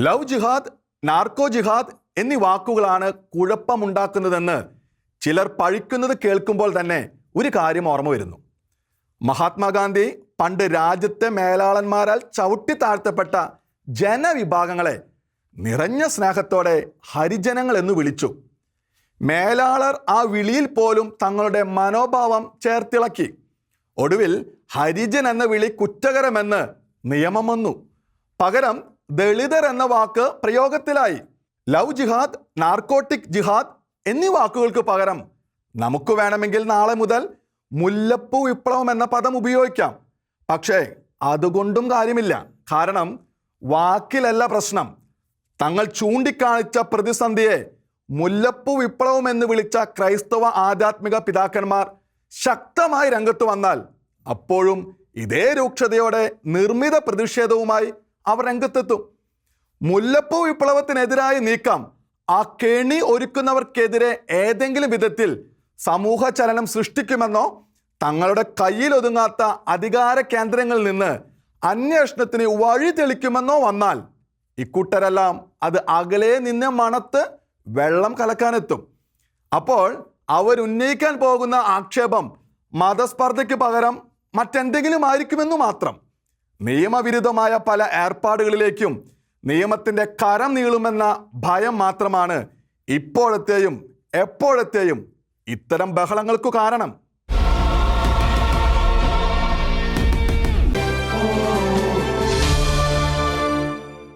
Love ജിഹാദ് narco ജിഹാദ് എന്നീ വാക്കുകളാണ് കുഴപ്പമുണ്ടാക്കുന്നതെന്ന് ചിലർ പഴിക്കുന്നത് കേൾക്കുമ്പോൾ തന്നെ ഒരു കാര്യം ഓർമ്മ വരുന്നു. മഹാത്മാഗാന്ധി പണ്ട് രാജ്യത്തെ മേലാളന്മാരാൽ ചവിട്ടി താഴ്ത്തപ്പെട്ട ജനവിഭാഗങ്ങളെ നിറഞ്ഞ സ്നേഹത്തോടെ ഹരിജനങ്ങൾ എന്ന് വിളിച്ചു. മേലാളർ ആ വിളിയിൽ പോലും തങ്ങളുടെ മനോഭാവം ചേർത്തിളക്കി. ഒടുവിൽ ഹരിജൻ എന്ന വിളി കുറ്റകരമെന്ന് നിയമം വന്നു. പകരം ദളിതർ എന്ന വാക്ക് പ്രയോഗത്തിലായി. ലവ് ജിഹാദ് നാർക്കോട്ടിക് ജിഹാദ് എന്നീ വാക്കുകൾക്ക് പകരം നമുക്ക് വേണമെങ്കിൽ നാളെ മുതൽ മുല്ലപ്പൂ വിപ്ലവം എന്ന പദം ഉപയോഗിക്കാം. പക്ഷേ അതുകൊണ്ടും കാര്യമില്ല. കാരണം വാക്കിലല്ല പ്രശ്നം. തങ്ങൾ ചൂണ്ടിക്കാണിച്ച പ്രതിസന്ധിയെ മുല്ലപ്പൂ വിപ്ലവം എന്ന് വിളിച്ച ക്രൈസ്തവ ആധ്യാത്മിക പിതാക്കന്മാർ ശക്തമായി രംഗത്ത് വന്നാൽ അപ്പോഴും ഇതേ രൂക്ഷതയോടെ നിർമ്മിത പ്രതിഷേധവുമായി അവർ രംഗത്തെത്തും. മുല്ലപ്പൂ വിപ്ലവത്തിനെതിരായ നീക്കം. ആ കെണി ഒരുക്കുന്നവർക്കെതിരെ ഏതെങ്കിലും വിധത്തിൽ സമൂഹ ചലനം സൃഷ്ടിക്കുമെന്നോ തങ്ങളുടെ കയ്യിൽ ഒതുങ്ങാത്ത അധികാര കേന്ദ്രങ്ങളിൽ നിന്ന് അന്വേഷണത്തിന് വഴി തെളിക്കുമെന്നോ വന്നാൽ ഇക്കൂട്ടരെല്ലാം അത് അകലെ നിന്ന് മണത്ത് വെള്ളം കലക്കാനെത്തും. അപ്പോൾ അവരുന്നയിക്കാൻ പോകുന്ന ആക്ഷേപം മതസ്പർദ്ധയ്ക്ക് പകരം മറ്റെന്തെങ്കിലും ആയിരിക്കുമെന്നു മാത്രം. നിയമവിരുദ്ധമായ പല ഏർപ്പാടുകളിലേക്കും നിയമത്തിന്റെ കരം നീളുമെന്ന ഭയം മാത്രമാണ് ഇപ്പോഴത്തെയും എപ്പോഴത്തെയും ഇത്തരം ബഹളങ്ങൾക്കു കാരണം.